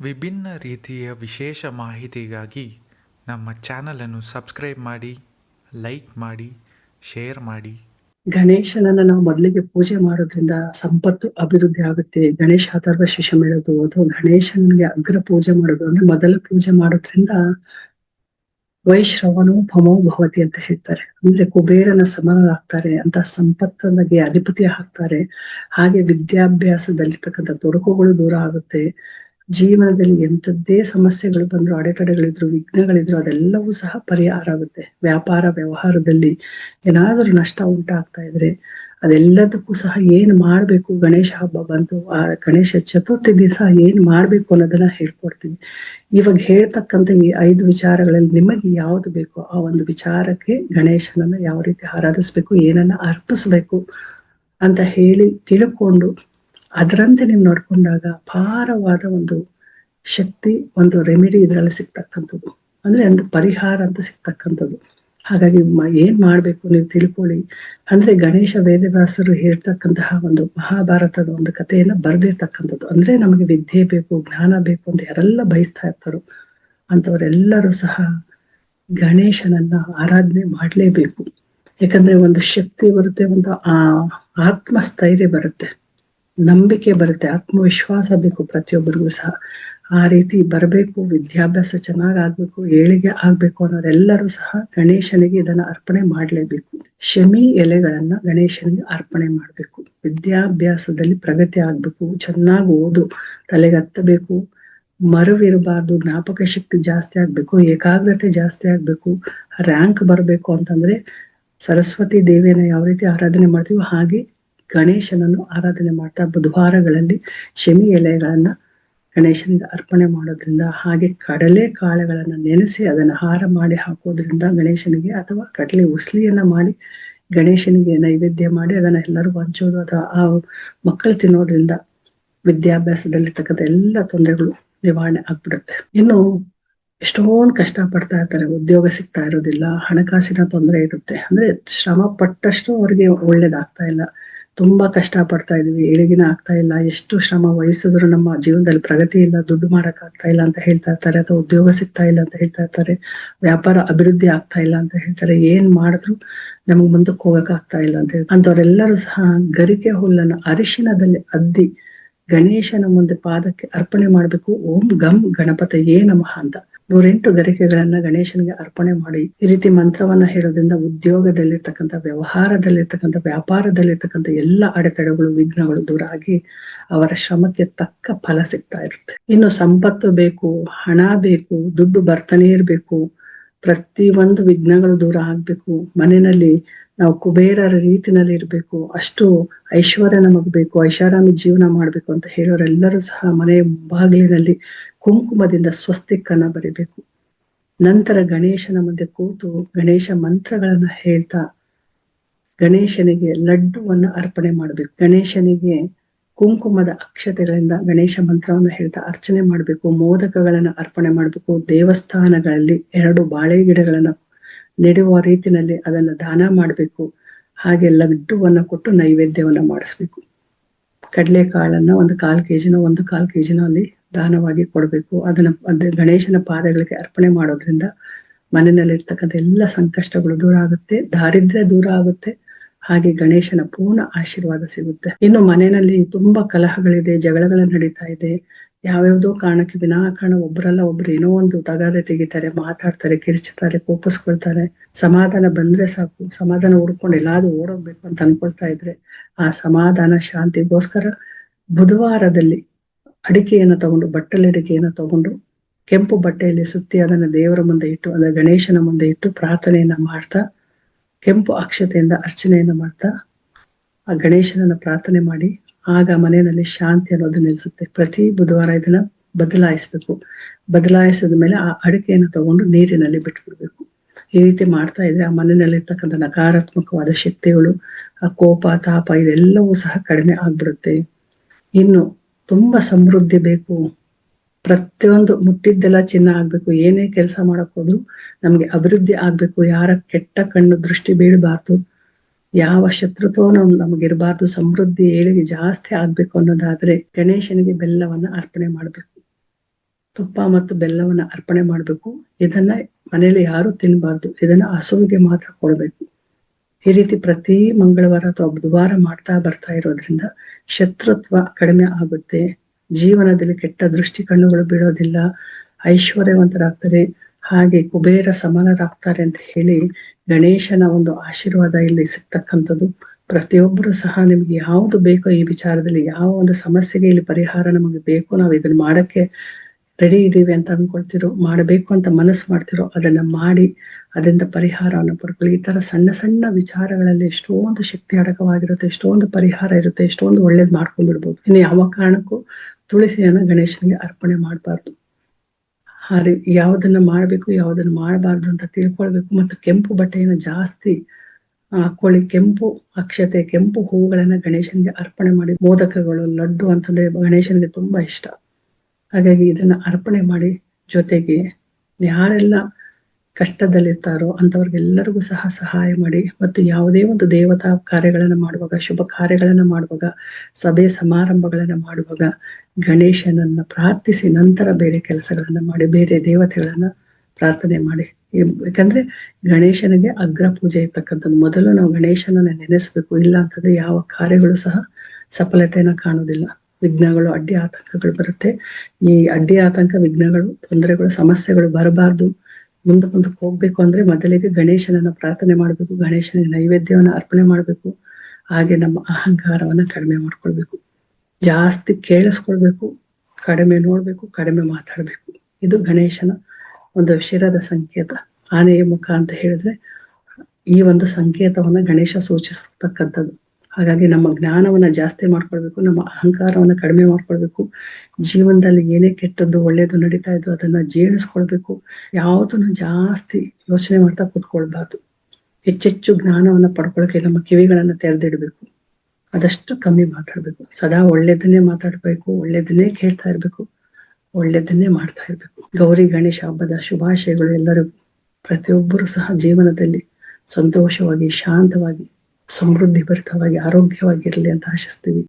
ವಿಭಿನ್ನ ರೀತಿಯ ವಿಶೇಷ ಮಾಹಿತಿಗಾಗಿ ನಮ್ಮ ಚಾನಲನ್ನು ಸಬ್ಸ್ಕ್ರೈಬ್ ಮಾಡಿ, ಲೈಕ್ ಮಾಡಿ, ಶೇರ್ ಮಾಡಿ. ಗಣೇಶನನ್ನ ನಾವು ಮೊದಲಿಗೆ ಪೂಜೆ ಮಾಡೋದ್ರಿಂದ ಸಂಪತ್ತು ಅಭಿವೃದ್ಧಿ ಆಗುತ್ತೆ. ಗಣೇಶ ಅಥರ್ವ ಶಿಷ್ಯ ಮೇಳೋದು ಅಥವಾ ಗಣೇಶನಿಗೆ ಅಗ್ರ ಪೂಜೆ ಮಾಡೋದು. ಅಂದ್ರೆ ಮೊದಲ ಪೂಜೆ ಮಾಡೋದ್ರಿಂದ ವೈಶ್ರವನೋ ಭಮೋ ಭವತಿ ಅಂತ ಹೇಳ್ತಾರೆ. ಅಂದ್ರೆ ಕುಬೇರನ ಸಮನಾಗ್ತಾರೆ ಅಂತ ಸಂಪತ್ತಿಗೆ ಅಧಿಪತಿ ಹಾಕ್ತಾರೆ ಹಾಗೆ ವಿದ್ಯಾಭ್ಯಾಸದಲ್ಲಿರ್ತಕ್ಕಂಥ ತೊಡಕುಗಳು ದೂರ ಆಗುತ್ತೆ. ಜೀವನದಲ್ಲಿ ಎಂಥದ್ದೇ ಸಮಸ್ಯೆಗಳು ಬಂದ್ರು, ಅಡೆತಡೆಗಳಿದ್ರು, ವಿಘ್ನಗಳಿದ್ರು, ಅದೆಲ್ಲವೂ ಸಹ ಪರಿಹಾರ ಆಗುತ್ತೆ. ವ್ಯಾಪಾರ, ವ್ಯವಹಾರದಲ್ಲಿ ಏನಾದರೂ ನಷ್ಟ ಉಂಟಾಗ್ತಾ ಇದ್ರೆ, ಅದೆಲ್ಲದಕ್ಕೂ ಸಹ ಏನ್ ಮಾಡ್ಬೇಕು? ಗಣೇಶ ಹಬ್ಬ ಬಂತು. ಆ ಗಣೇಶ ಚತುರ್ಥಿ ದಿವಸ ಏನ್ ಮಾಡ್ಬೇಕು ಅನ್ನೋದನ್ನ ಹೇಳ್ಕೊಡ್ತೀನಿ. ಇವಾಗ ಹೇಳ್ತಕ್ಕಂತ ಈ ಐದು ವಿಚಾರಗಳಲ್ಲಿ ನಿಮಗೆ ಯಾವ್ದು ಬೇಕೋ, ಆ ಒಂದು ವಿಚಾರಕ್ಕೆ ಗಣೇಶನನ್ನ ಯಾವ ರೀತಿ ಆರಾಧಿಸ್ಬೇಕು, ಏನನ್ನ ಅರ್ಪಿಸ್ಬೇಕು ಅಂತ ಹೇಳಿ ತಿಳ್ಕೊಂಡು ಅದರಂತೆ ನೀವು ನೋಡ್ಕೊಂಡಾಗ ಅಪಾರವಾದ ಒಂದು ಶಕ್ತಿ, ಒಂದು ರೆಮಿಡಿ ಇದರಲ್ಲಿ ಸಿಗ್ತಕ್ಕಂಥದ್ದು. ಅಂದ್ರೆ ಒಂದು ಪರಿಹಾರ ಅಂತ ಸಿಗ್ತಕ್ಕಂಥದ್ದು. ಹಾಗಾಗಿ ಏನ್ ಮಾಡ್ಬೇಕು ನೀವು ತಿಳ್ಕೊಳ್ಳಿ. ಅಂದ್ರೆ ಗಣೇಶ ವೇದವ್ಯಾಸರು ಹೇಳ್ತಕ್ಕಂತಹ ಒಂದು ಮಹಾಭಾರತದ ಒಂದು ಕಥೆಯನ್ನ ಬರೆದಿರ್ತಕ್ಕಂಥದ್ದು. ಅಂದ್ರೆ ನಮಗೆ ವಿದ್ಯೆ ಬೇಕು, ಜ್ಞಾನ ಬೇಕು ಅಂತ ಯಾರೆಲ್ಲ ಬಯಸ್ತಾ ಇರ್ತಾರೋ ಅಂತವರೆಲ್ಲರೂ ಸಹ ಗಣೇಶನನ್ನ ಆರಾಧನೆ ಮಾಡ್ಲೇಬೇಕು. ಯಾಕಂದ್ರೆ ಒಂದು ಶಕ್ತಿ ಬರುತ್ತೆ, ಒಂದು ಆ, ಆತ್ಮಸ್ಥೈರ್ಯ ಬರುತ್ತೆ. ನಂಬಿಕೆ ಬರುತ್ತೆ, ಆತ್ಮವಿಶ್ವಾಸ ಬೇಕು ಪ್ರತಿಯೊಬ್ಬರಿಗೂ ಸಹ. ಆ ರೀತಿ ಬರಬೇಕು, ವಿದ್ಯಾಭ್ಯಾಸ ಚೆನ್ನಾಗ್ ಆಗ್ಬೇಕು, ಏಳಿಗೆ ಆಗ್ಬೇಕು ಅನ್ನೋರೆಲ್ಲರೂ ಸಹ ಗಣೇಶನಿಗೆ ಇದನ್ನ ಅರ್ಪಣೆ ಮಾಡ್ಲೇಬೇಕು. ಶಮಿ ಎಲೆಗಳನ್ನ ಗಣೇಶನಿಗೆ ಅರ್ಪಣೆ ಮಾಡ್ಬೇಕು. ವಿದ್ಯಾಭ್ಯಾಸದಲ್ಲಿ ಪ್ರಗತಿ ಆಗ್ಬೇಕು, ಚೆನ್ನಾಗಿ ಓದು ತಲೆಗತ್ತಬೇಕು ಮರವಿರಬಾರ್ದು, ಜ್ಞಾಪಕ ಶಕ್ತಿ ಜಾಸ್ತಿ ಆಗ್ಬೇಕು, ಏಕಾಗ್ರತೆ ಜಾಸ್ತಿ ಆಗ್ಬೇಕು ರ್ಯಾಂಕ್ ಬರಬೇಕು ಅಂತಂದ್ರೆ, ಸರಸ್ವತಿ ದೇವಿಯನ್ನ ಯಾವ ರೀತಿ ಆರಾಧನೆ ಮಾಡ್ತೀವೋ ಹಾಗೆ ಗಣೇಶನನ್ನು ಆರಾಧನೆ ಮಾಡ್ತಾ ಬುಧವಾರಗಳಲ್ಲಿ ಶಮಿ ಎಲೆಗಳನ್ನ ಗಣೇಶನಿಗೆ ಅರ್ಪಣೆ ಮಾಡೋದ್ರಿಂದ ಹಾಗೆ ಕಡಲೆ ಕಾಳುಗಳನ್ನ ನೆನೆಸಿ ಅದನ್ನ ಹಾರ ಮಾಡಿ ಹಾಕೋದ್ರಿಂದ ಗಣೇಶನಿಗೆ ಅಥವಾ ಕಡಲೆ ಉಸ್ಲಿಯನ್ನ ಮಾಡಿ ಗಣೇಶನಿಗೆ ನೈವೇದ್ಯ ಮಾಡಿ ಅದನ್ನ ಎಲ್ಲರೂ ಹಂಚೋದು ಅಥವಾ ಆ ಮಕ್ಕಳು ತಿನ್ನೋದ್ರಿಂದ ವಿದ್ಯಾಭ್ಯಾಸದಲ್ಲಿ ವಿದ್ಯಾಭ್ಯಾಸದಲ್ಲಿರ್ತಕ್ಕಂಥ ಎಲ್ಲ ತೊಂದರೆಗಳು ನಿವಾರಣೆ ಆಗ್ಬಿಡುತ್ತೆ. ಇನ್ನು ಎಷ್ಟೊಂದು ಕಷ್ಟ ಪಡ್ತಾ ಇರ್ತಾರೆ, ಉದ್ಯೋಗ ಸಿಗ್ತಾ ಇರೋದಿಲ್ಲ, ಹಣಕಾಸಿನ ತೊಂದರೆ ಇರುತ್ತೆ. ಅಂದ್ರೆ ಶ್ರಮ ಪಟ್ಟಷ್ಟು ಅವ್ರಿಗೆ ಒಳ್ಳೇದಾಗ್ತಾ ಇಲ್ಲ. ತುಂಬಾ ಕಷ್ಟ ಪಡ್ತಾ ಇದೀವಿ. ಇಳಿಗಿನ ಆಗ್ತಾ ಇಲ್ಲ. ಎಷ್ಟು ಶ್ರಮ ವಹಿಸಿದ್ರು ನಮ್ಮ ಜೀವನದಲ್ಲಿ ಪ್ರಗತಿ ಇಲ್ಲ. ದುಡ್ಡು ಮಾಡಕ್ ಆಗ್ತಾ ಇಲ್ಲ ಅಂತ ಹೇಳ್ತಾ ಇರ್ತಾರೆ. ಅಥವಾ ಉದ್ಯೋಗ ಸಿಗ್ತಾ ಇಲ್ಲ ಅಂತ ಹೇಳ್ತಾ ಇರ್ತಾರೆ. ವ್ಯಾಪಾರ ಅಭಿವೃದ್ಧಿ ಆಗ್ತಾ ಇಲ್ಲ ಅಂತ ಹೇಳ್ತಾರೆ. ಏನ್ ಮಾಡಿದ್ರು ನಮಗ್ ಮುಂದಕ್ಕೆ ಹೋಗಕ್ ಆಗ್ತಾ ಇಲ್ಲ ಅಂತ ಹೇಳಿ ಅಂತವ್ರೆಲ್ಲರೂ ಸಹ ಗರಿಕೆ ಹುಲ್ಲನ್ನ ಅರಿಶಿಣದಲ್ಲಿ ಅದ್ದಿ ಗಣೇಶನ ಮುಂದೆ ಪಾದಕ್ಕೆ ಅರ್ಪಣೆ ಮಾಡ್ಬೇಕು. ಓಂ ಗಂ ಗಣಪತಯೇ ನಮಃ ಅಂತ. ನೂರೆಂಟು ಗರಿಕೆಗಳನ್ನ ಗಣೇಶನಿಗೆ ಅರ್ಪಣೆ ಮಾಡಿ ಈ ರೀತಿ ಮಂತ್ರವನ್ನ ಹೇಳೋದ್ರಿಂದ ಉದ್ಯೋಗದಲ್ಲಿರ್ತಕ್ಕಂಥ, ವ್ಯವಹಾರದಲ್ಲಿರ್ತಕ್ಕಂಥ, ವ್ಯಾಪಾರದಲ್ಲಿರ್ತಕ್ಕಂಥ ಎಲ್ಲ ಅಡೆತಡೆಗಳು, ವಿಘ್ನಗಳು ದೂರ ಆಗಿ ಅವರ ಶ್ರಮಕ್ಕೆ ತಕ್ಕ ಫಲ ಸಿಗ್ತಾ ಇರುತ್ತೆ. ಇನ್ನು ಸಂಪತ್ತು ಬೇಕು, ಹಣ ಬೇಕು, ದುಡ್ಡು ಬರ್ತಾನೆ ಇರಬೇಕು ಪ್ರತಿ ಒಂದು ವಿಘ್ನಗಳು ದೂರ ಆಗ್ಬೇಕು, ಮನೆಯಲ್ಲಿ ನಾವು ಕುಬೇರರ ರೀತಿನಲ್ಲಿ ಇರಬೇಕು, ಅಷ್ಟು ಐಶ್ವರ್ಯ ನಮಗ್ ಬೇಕು, ಐಷಾರಾಮಿ ಜೀವನ ಮಾಡ್ಬೇಕು ಅಂತ ಹೇಳೋರೆಲ್ಲರೂ ಸಹ ಮನೆಯ ಬಾಗಿಲಿನಲ್ಲಿ ಕುಂಕುಮದಿಂದ ಸ್ವಸ್ತಿಕ್ಕನ್ನ ಬರಿಬೇಕು. ನಂತರ ಗಣೇಶನ ಮುಂದೆ ಕೂತು ಗಣೇಶ ಮಂತ್ರಗಳನ್ನ ಹೇಳ್ತಾ ಗಣೇಶನಿಗೆ ಲಡ್ಡುವನ್ನ ಅರ್ಪಣೆ ಮಾಡ್ಬೇಕು. ಗಣೇಶನಿಗೆ ಕುಂಕುಮದ ಅಕ್ಷತೆಗಳಿಂದ ಗಣೇಶ ಮಂತ್ರವನ್ನು ಹೇಳ್ತಾ ಅರ್ಚನೆ ಮಾಡ್ಬೇಕು. ಮೋದಕಗಳನ್ನ ಅರ್ಪಣೆ ಮಾಡ್ಬೇಕು. ದೇವಸ್ಥಾನಗಳಲ್ಲಿ ಎರಡು ಬಾಳೆ ಗಿಡಗಳನ್ನ ನೆಡುವ ರೀತಿನಲ್ಲಿ ಅದನ್ನ ದಾನ ಮಾಡ್ಬೇಕು. ಹಾಗೆ ಲಡ್ಡುವನ್ನ ಕೊಟ್ಟು ನೈವೇದ್ಯವನ್ನ ಮಾಡಿಸ್ಬೇಕು. ಕಡಲೆಕಾಳನ್ನ ಒಂದು ಕಾಲ್ ಕೆಜಿನ, ಒಂದು ಕಾಲ್ ಕೆಜಿನ ಅಲ್ಲಿ ದಾನವಾಗಿ ಕೊಡಬೇಕು. ಅದನ್ನ ಅದೇ ಗಣೇಶನ ಪಾದಗಳಿಗೆ ಅರ್ಪಣೆ ಮಾಡೋದ್ರಿಂದ ಮನೆಯಲ್ಲಿರ್ತಕ್ಕಂಥ ಎಲ್ಲ ಸಂಕಷ್ಟಗಳು ದೂರ ಆಗುತ್ತೆ. ದಾರಿದ್ರ್ಯ ದೂರ ಆಗುತ್ತೆ. ಹಾಗೆ ಗಣೇಶನ ಪೂರ್ಣ ಆಶೀರ್ವಾದ ಸಿಗುತ್ತೆ. ಇನ್ನು ಮನೆಯಲ್ಲಿ ತುಂಬಾ ಕಲಹಗಳಿದೆ, ಜಗಳಗಳು ನಡೀತಾ ಇದೆ. ಯಾವ್ಯಾವ್ದೋ ಕಾರಣಕ್ಕೆ ವಿನಾಕಾರಣ ಒಬ್ಬರಲ್ಲ ಒಬ್ರು ಏನೋ ಒಂದು ತಗಾದೆ ತೆಗಿತಾರೆ, ಮಾತಾಡ್ತಾರೆ ಕಿರಿಚುತ್ತಾರೆ ಕೋಪಿಸ್ಕೊಳ್ತಾರೆ. ಸಮಾಧಾನ ಬಂದ್ರೆ ಸಾಕು. ಸಮಾಧಾನ ಹುಡ್ಕೊಂಡು ಎಲ್ಲಾದ್ರೂ ಓಡೋಗ್ಬೇಕು ಅಂತ ಅನ್ಕೊಳ್ತಾ ಇದ್ರೆ ಆ ಸಮಾಧಾನ, ಶಾಂತಿಗೋಸ್ಕರ ಬುಧವಾರದಲ್ಲಿ ಅಡಿಕೆಯನ್ನು ತಗೊಂಡು ಬಟ್ಟಲಡಿಕೆಯನ್ನು ತಗೊಂಡು, ಕೆಂಪು ಬಟ್ಟೆಯಲ್ಲಿ ಸುತ್ತಿ ಅದನ್ನ ದೇವರ ಮುಂದೆ ಇಟ್ಟು ಅದರ ಗಣೇಶನ ಮುಂದೆ ಇಟ್ಟು ಪ್ರಾರ್ಥನೆಯನ್ನ ಮಾಡ್ತಾ, ಕೆಂಪು ಅಕ್ಷತೆಯಿಂದ ಅರ್ಚನೆಯನ್ನ ಮಾಡ್ತಾ, ಆ ಗಣೇಶನನ್ನ ಪ್ರಾರ್ಥನೆ ಮಾಡಿ, ಆಗ ಮನೆಯಲ್ಲಿ ಶಾಂತಿ ಅನ್ನೋದು ನಿಲ್ಲಿಸುತ್ತೆ ಪ್ರತಿ ಬುಧವಾರ ಇದನ್ನ ಬದಲಾಯಿಸ್ಬೇಕು. ಬದಲಾಯಿಸಿದ ಮೇಲೆ ಆ ಅಡಿಕೆಯನ್ನು ತಗೊಂಡು ನೀರಿನಲ್ಲಿ ಬಿಟ್ಬಿಡ್ಬೇಕು. ಈ ರೀತಿ ಮಾಡ್ತಾ ಇದ್ರೆ ಆ ಮನೆಯಲ್ಲಿರ್ತಕ್ಕಂಥ ನಕಾರಾತ್ಮಕವಾದ ಶಕ್ತಿಗಳು, ಆ ಕೋಪ, ತಾಪ, ಇದೆಲ್ಲವೂ ಸಹ ಕಡಿಮೆ ಆಗ್ಬಿಡುತ್ತೆ. ಇನ್ನು ತುಂಬಾ ಸಮೃದ್ಧಿ ಬೇಕು. ಪ್ರತಿಯೊಂದು ಮುಟ್ಟಿದ್ದೆಲ್ಲ ಚಿನ್ನ ಆಗ್ಬೇಕು. ಏನೇ ಕೆಲಸ ಮಾಡಕ್ ಹೋದ್ರು ನಮ್ಗೆ ಅಭಿವೃದ್ಧಿ ಆಗ್ಬೇಕು. ಯಾರ ಕೆಟ್ಟ ಕಣ್ಣು ದೃಷ್ಟಿ ಬೀಳಬಾರ್ದು. ಯಾವ ಶತ್ರುತ್ವ ನಮಗಿರಬಾರ್ದು. ಸಮೃದ್ಧಿ ಏಳಿಗೆ ಜಾಸ್ತಿ ಆಗ್ಬೇಕು ಅನ್ನೋದಾದ್ರೆ ಗಣೇಶನಿಗೆ ಬೆಲ್ಲವನ್ನ ಅರ್ಪಣೆ ಮಾಡ್ಬೇಕು. ತುಪ್ಪ ಮತ್ತು ಬೆಲ್ಲವನ್ನ ಅರ್ಪಣೆ ಮಾಡಬೇಕು. ಇದನ್ನ ಮನೇಲಿ ಯಾರು ತಿನ್ಬಾರ್ದು. ಇದನ್ನ ಹಸುವಿಗೆ ಮಾತ್ರ ಕೊಡಬೇಕು. ಈ ರೀತಿ ಪ್ರತಿ ಮಂಗಳವಾರ ಅಥವಾ ಬುಧವಾರ ಮಾಡ್ತಾ ಬರ್ತಾ ಇರೋದ್ರಿಂದ ಶತ್ರುತ್ವ ಕಡಿಮೆ ಆಗುತ್ತೆ. ಜೀವನದಲ್ಲಿ ಕೆಟ್ಟ ದೃಷ್ಟಿ ಕಣ್ಣುಗಳು ಬೀಳೋದಿಲ್ಲ. ಐಶ್ವರ್ಯವಂತರಾಗ್ತಾರೆ. ಹಾಗೆ ಕುಬೇರ ಸಮಾನರಾಗ್ತಾರೆ ಅಂತ ಹೇಳಿ ಗಣೇಶನ ಒಂದು ಆಶೀರ್ವಾದ ಇಲ್ಲಿ ಸಿಗ್ತಕ್ಕಂಥದ್ದು. ಪ್ರತಿಯೊಬ್ಬರು ಸಹ ನಿಮ್ಗೆ ಯಾವುದು ಬೇಕೋ ಈ ವಿಚಾರದಲ್ಲಿ ಯಾವ ಒಂದು ಸಮಸ್ಯೆಗೆ ಇಲ್ಲಿ ಪರಿಹಾರ ನಮಗೆ ಬೇಕೋ, ನಾವು ಇದನ್ನ ಮಾಡಕ್ಕೆ ರೆಡಿ ಇದ್ದೀವಿ ಅಂತ ಅನ್ಕೊಳ್ತಿರೋ, ಮಾಡಬೇಕು ಅಂತ ಮನಸ್ಸು ಮಾಡ್ತಿರೋ, ಅದನ್ನ ಮಾಡಿ, ಅದರಿಂದ ಪರಿಹಾರವನ್ನು ಪಡ್ಕೊಳ್ಳಿ ಈ ತರ ಸಣ್ಣ ಸಣ್ಣ ವಿಚಾರಗಳಲ್ಲಿ ಎಷ್ಟೊಂದು ಶಕ್ತಿ ಅಡಕವಾಗಿರುತ್ತೆ, ಎಷ್ಟೊಂದು ಪರಿಹಾರ ಇರುತ್ತೆ, ಎಷ್ಟೊಂದು ಒಳ್ಳೇದ್ ಮಾಡ್ಕೊಂಡ್ಬಿಡ್ಬೋದು. ಇನ್ನು ಯಾವ ಕಾರಣಕ್ಕೂ ತುಳಸಿಯನ್ನ ಗಣೇಶನಿಗೆ ಅರ್ಪಣೆ ಮಾಡಬಾರ್ದು. ಹಾಗೆ ಯಾವ್ದನ್ನ ಮಾಡ್ಬೇಕು, ಯಾವ್ದನ್ನ ಮಾಡಬಾರ್ದು ಅಂತ ತಿಳ್ಕೊಳ್ಬೇಕು. ಮತ್ತು ಕೆಂಪು ಬಟ್ಟೆಯನ್ನು ಜಾಸ್ತಿ ಹಾಕೊಳ್ಳಿ. ಕೆಂಪು ಅಕ್ಷತೆ, ಕೆಂಪು ಹೂಗಳನ್ನ ಗಣೇಶನಿಗೆ ಅರ್ಪಣೆ ಮಾಡಿ, ಮೋದಕಗಳು, ಲಡ್ಡು ಅಂತಂದ್ರೆ ಗಣೇಶನಿಗೆ ತುಂಬಾ ಇಷ್ಟ. ಹಾಗಾಗಿ ಇದನ್ನ ಅರ್ಪಣೆ ಮಾಡಿ ಜೊತೆಗೆ ಯಾರೆಲ್ಲ ಕಷ್ಟದಲ್ಲಿರ್ತಾರೋ ಅಂಥವ್ರಿಗೆಲ್ಲರಿಗೂ ಸಹ ಸಹಾಯ ಮಾಡಿ ಮತ್ತು ಯಾವುದೇ ಒಂದು ದೇವತಾ ಕಾರ್ಯಗಳನ್ನ ಮಾಡುವಾಗ, ಶುಭ ಕಾರ್ಯಗಳನ್ನ ಮಾಡುವಾಗ, ಸಭೆ ಸಮಾರಂಭಗಳನ್ನ ಮಾಡುವಾಗ ಗಣೇಶನನ್ನ ಪ್ರಾರ್ಥಿಸಿ ನಂತರ ಬೇರೆ ಕೆಲಸಗಳನ್ನ ಮಾಡಿ, ಬೇರೆ ದೇವತೆಗಳನ್ನ ಪ್ರಾರ್ಥನೆ ಮಾಡಿ. ಯಾಕಂದ್ರೆ ಗಣೇಶನಿಗೆ ಅಗ್ರ ಪೂಜೆ ಇರ್ತಕ್ಕಂಥದ್ದು. ಮೊದಲು ನಾವು ಗಣೇಶನನ್ನ ನೆನೆಸ್ಬೇಕು. ಇಲ್ಲ ಅಂತಂದ್ರೆ ಯಾವ ಕಾರ್ಯಗಳು ಸಹ ಸಫಲತೆಯನ್ನ ಕಾಣುವುದಿಲ್ಲ. ವಿಘ್ನಗಳು, ಅಡ್ಡಿ ಆತಂಕಗಳು ಬರುತ್ತೆ. ಈ ಅಡ್ಡಿ ಆತಂಕ, ವಿಘ್ನಗಳು, ತೊಂದರೆಗಳು, ಸಮಸ್ಯೆಗಳು ಬರಬಾರ್ದು. ಮುಂದೆ ಮುಂದಕ್ಕೆ ಹೋಗ್ಬೇಕು ಅಂದ್ರೆ ಮೊದಲಿಗೆ ಗಣೇಶನನ್ನ ಪ್ರಾರ್ಥನೆ ಮಾಡ್ಬೇಕು, ಗಣೇಶನಿಗೆ ನೈವೇದ್ಯವನ್ನ ಅರ್ಪಣೆ ಮಾಡ್ಬೇಕು. ಹಾಗೆ ನಮ್ಮ ಅಹಂಕಾರವನ್ನ ಕಡಿಮೆ ಮಾಡ್ಕೊಳ್ಬೇಕು. ಜಾಸ್ತಿ ಕೇಳಿಸ್ಕೊಳ್ಬೇಕು, ಕಡಿಮೆ ನೋಡ್ಬೇಕು, ಕಡಿಮೆ ಮಾತಾಡ್ಬೇಕು. ಇದು ಗಣೇಶನ ಒಂದು ಶಿರದ ಸಂಕೇತ. ಆನೆಯ ಮುಖ ಅಂತ ಹೇಳಿದ್ರೆ ಈ ಒಂದು ಸಂಕೇತವನ್ನ ಗಣೇಶ ಸೂಚಿಸ್ತಕ್ಕಂಥದ್ದು. ಹಾಗಾಗಿ ನಮ್ಮ ಜ್ಞಾನವನ್ನ ಜಾಸ್ತಿ ಮಾಡ್ಕೊಳ್ಬೇಕು, ನಮ್ಮ ಅಹಂಕಾರವನ್ನ ಕಡಿಮೆ ಮಾಡ್ಕೊಳ್ಬೇಕು, ಜೀವನದಲ್ಲಿ ಏನೇ ಕೆಟ್ಟದ್ದು ಒಳ್ಳೇದು ನಡೀತಾ ಇದ್ದು ಅದನ್ನ ಜೀರ್ಣಿಸ್ಕೊಳ್ಬೇಕು ಯಾವುದನ್ನು ಜಾಸ್ತಿ ಯೋಚನೆ ಮಾಡ್ತಾ ಕೂತ್ಕೊಳ್ಬಾರ್ದು. ಹೆಚ್ಚೆಚ್ಚು ಜ್ಞಾನವನ್ನ ಪಡ್ಕೊಳಕ್ಕೆ ನಮ್ಮ ಕಿವಿಗಳನ್ನ ತೆರೆದಿಡ್ಬೇಕು. ಅದಷ್ಟು ಕಮ್ಮಿ ಮಾತಾಡ್ಬೇಕು. ಸದಾ ಒಳ್ಳೇದನ್ನೇ ಮಾತಾಡ್ಬೇಕು, ಒಳ್ಳೇದನ್ನೇ ಕೇಳ್ತಾ ಇರ್ಬೇಕು, ಒಳ್ಳೇದನ್ನೇ ಮಾಡ್ತಾ ಇರ್ಬೇಕು. ಗೌರಿ, ಗಣೇಶ, ಹಬ್ಬದ ಶುಭಾಶಯಗಳು ಎಲ್ಲರಿಗೂ. ಪ್ರತಿಯೊಬ್ಬರು ಸಹ ಜೀವನದಲ್ಲಿ ಸಂತೋಷವಾಗಿ, ಶಾಂತವಾಗಿ ಸಮೃದ್ಧಿ ಭರಿತವಾಗಿ ಆರೋಗ್ಯವಾಗಿರಲಿ ಅಂತ ಆಶಿಸ್ತೀವಿ.